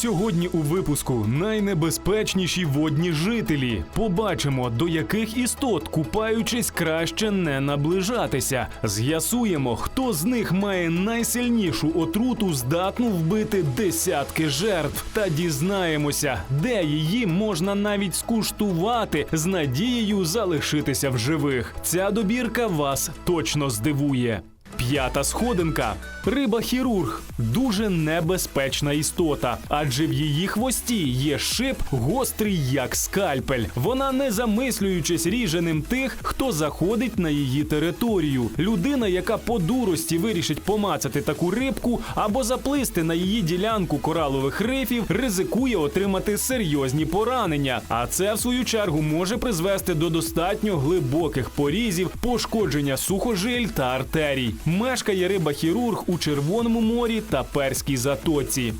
Сьогодні у випуску найнебезпечніші водні жителі. Побачимо, до яких істот, купаючись, краще не наближатися. З'ясуємо, хто з них має найсильнішу отруту, здатну вбити десятки жертв. Та дізнаємося, де її можна навіть скуштувати з надією залишитися в живих. Ця добірка вас точно здивує. П'ята сходинка. Риба-хірург дуже небезпечна істота, адже в її хвості є шип гострий як скальпель. Вона не замислюючись ріже ним тих, хто заходить на її територію. Людина, яка по дурості вирішить помацати таку рибку або заплисти на її ділянку коралових рифів, ризикує отримати серйозні поранення. А це в свою чергу може призвести до достатньо глибоких порізів, пошкодження сухожиль та артерій. Мешкає риба-хірург у Червоному морі та Перській затоці.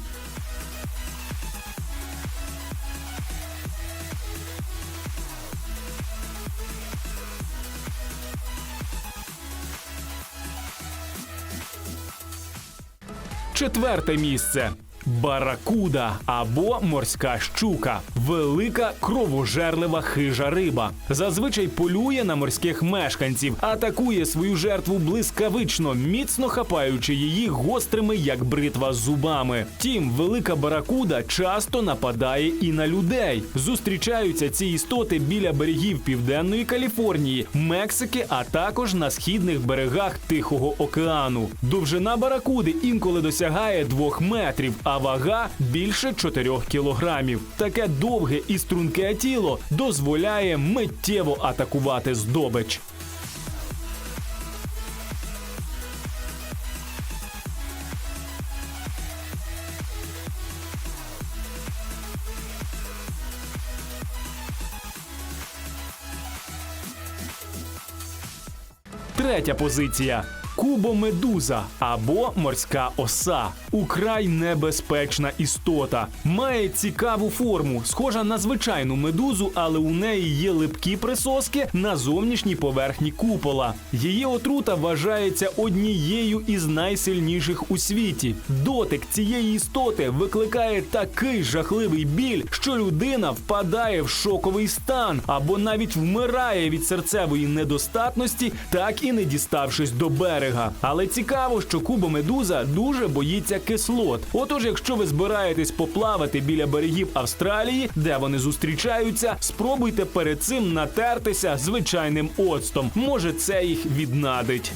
Четверте місце. Баракуда або морська щука велика кровожерлива хижа риба. Зазвичай полює на морських мешканців, атакує свою жертву блискавично, міцно хапаючи її гострими, як бритва зубами. Тім велика баракуда часто нападає і на людей. Зустрічаються ці істоти біля берегів Південної Каліфорнії, Мексики, а також на східних берегах Тихого океану. Довжина баракуди інколи досягає двох метрів, а вага більше 4 кілограмів. Таке довге і струнке тіло дозволяє миттєво атакувати здобич. Третя позиція. Кубомедуза або морська оса украй небезпечна істота. Має цікаву форму, схожа на звичайну медузу, але у неї є липкі присоски на зовнішній поверхні купола. Її отрута вважається однією із найсильніших у світі. Дотик цієї істоти викликає такий жахливий біль, що людина впадає в шоковий стан або навіть вмирає від серцевої недостатності, так і не діставшись до берега. Але цікаво, що кубомедуза дуже боїться кислот. Отож, якщо ви збираєтесь поплавати біля берегів Австралії, де вони зустрічаються, спробуйте перед цим натертися звичайним оцтом. Може, це їх віднадить.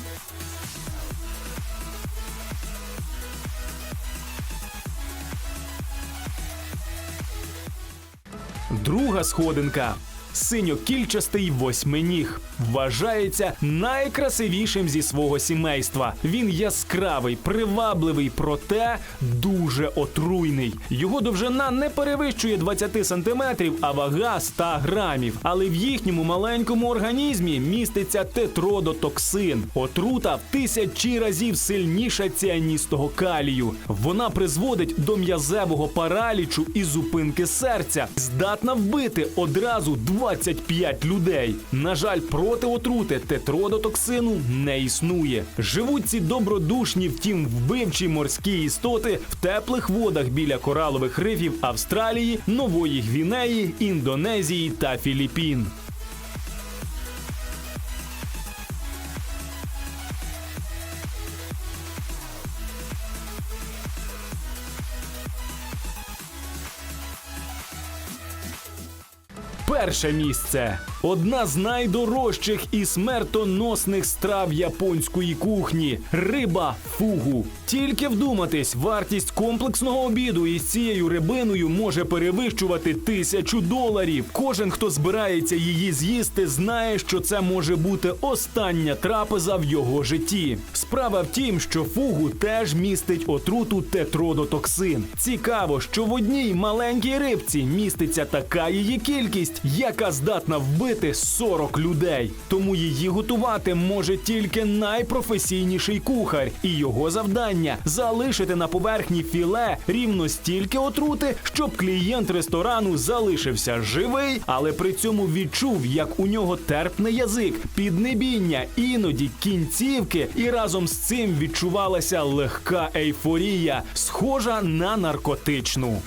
Друга сходинка. Синьокільчастий восьминіг вважається найкрасивішим зі свого сімейства. Він яскравий, привабливий, проте дуже отруйний. Його довжина не перевищує 20 сантиметрів, а вага 100 грамів. Але в їхньому маленькому організмі міститься тетродотоксин. Отрута в тисячі разів сильніша ціаністого калію. Вона призводить до м'язевого паралічу і зупинки серця, здатна вбити одразу 25 людей. На жаль, проти отрути тетродотоксину не існує. Живуть ці добродушні, втім вбивчі морські істоти в теплих водах біля коралових рифів Австралії, Нової Гвінеї, Індонезії та Філіппін. Перше місце одна з найдорожчих і смертоносних страв японської кухні риба фугу. Тільки вдуматись, вартість комплексного обіду із цією рибиною може перевищувати тисячу доларів. Кожен, хто збирається її з'їсти, знає, що це може бути остання трапеза в його житті. Справа в тім, що фугу теж містить отруту тетродотоксин. Цікаво, що в одній маленькій рибці міститься така її кількість, яка здатна вбити 40 людей. Тому її готувати може тільки найпрофесійніший кухар, і його завдання залишити на поверхні філе рівно стільки отрути, щоб клієнт ресторану залишився живий, але при цьому відчув, як у нього терпне язик, піднебіння, іноді кінцівки, і разом з цим відчувалася легка ейфорія, схожа на наркотичну.